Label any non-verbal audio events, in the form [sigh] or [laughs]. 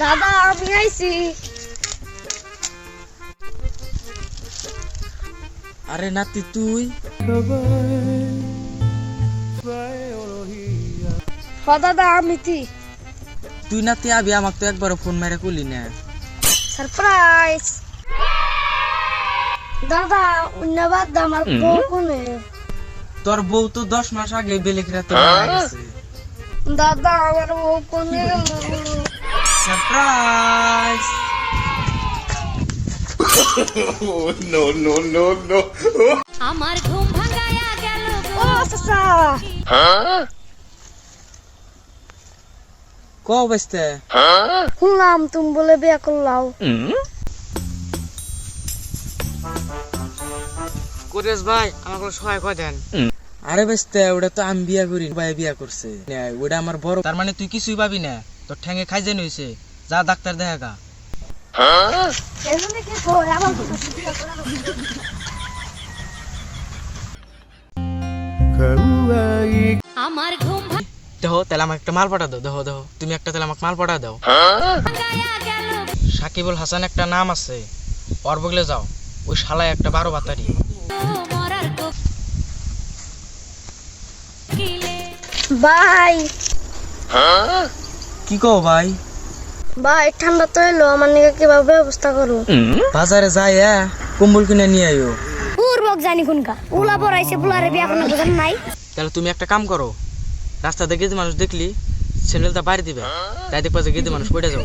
দাদা আমি আইছি। আরে নাতি তুই? হ দাদা আমি তি তুই নাতি আবি আমাকে তো একবার ফোন মেরে কুলি না। সারপ্রাইজ দাদা ধন্যবাদ আমার বউ কোনে তোর বউ তো দশ মাস আগে বেলেক রাতে মারা গেছে দাদা আমার বউ কোনে সারপ্রাইজ [laughs] আমার ঘুম ভাঙায়া গেল। ও চাচা ক অবস্থা? শুনলাম তুমি বলে বিয়া করলাও। করিস ভাই আমাকে সহায় করে দেন। আরে বেস্তে ওটা তো আমি বিয়া করি ভাই বিয়া করছে। ওটা আমার বড় তার মানে তুই কিছুই পাবি না? তোর ঠ্যাঙ্গে খাই জানি হয়েছে যা ডাক্তার দেখা গা এখানে কি কই আমার আমার ঘুম দেখো তাহলে আমাকে একটা মাল পাঠা দাও। দেখো দেখো তুমি একটা তাহলে আমাকে মাল পাঠা দাও। সাকিবুল হাসান একটা নাম আছে। ওর বগলে যাও। ওই শালায় একটা বারো বাতারি। ভাই কি কও ভাই? ভাই ঠান্ডা তো এলো আমার নিকে কীভাবে ব্যবস্থা করো বাজারে যাই হ্যাঁ কম্বল কিনে নিয়ে আইও। পূর্বক জানি কোনকা। উলা পড়াইছে বুলারে বিয়া কোনো দোকান নাই। তাহলে তুমি একটা কাম করো রাস্তা দেখে মানুষ দেখলি সেন্ডেলটা বাড়ি দিবে তাই দেখবা যে গেদি মানুষ পড়ে যাব।